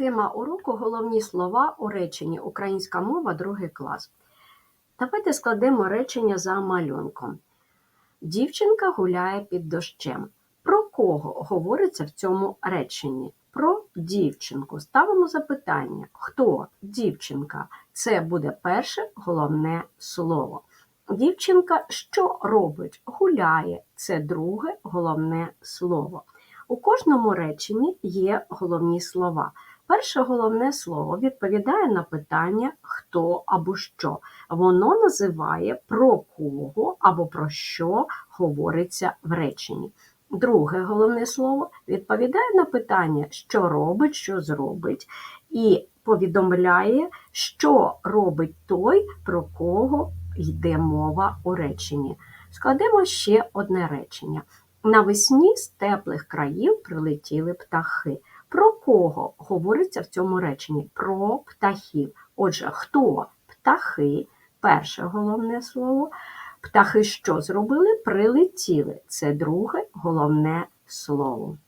Тема уроку головні слова у реченні Українська мова, другий клас. Давайте складемо речення за малюнком. Дівчинка гуляє під дощем. Про кого говориться в цьому реченні? Про дівчинку. Ставимо запитання. Хто дівчинка? Це буде перше головне слово. Дівчинка що робить? Гуляє. Це друге головне слово. У кожному реченні є головні слова. Перше головне слово відповідає на питання хто або що. Воно називає про кого або про що говориться в реченні. Друге головне слово відповідає на питання, що робить, що зробить, і повідомляє, що робить той, про кого йде мова у реченні. Складемо ще одне речення. Навесні з теплих країв прилетіли птахи. Про кого говориться в цьому реченні? Про птахів. Отже, хто птахи? Перше головне слово. Птахи що зробили? Прилетіли. Це друге головне слово.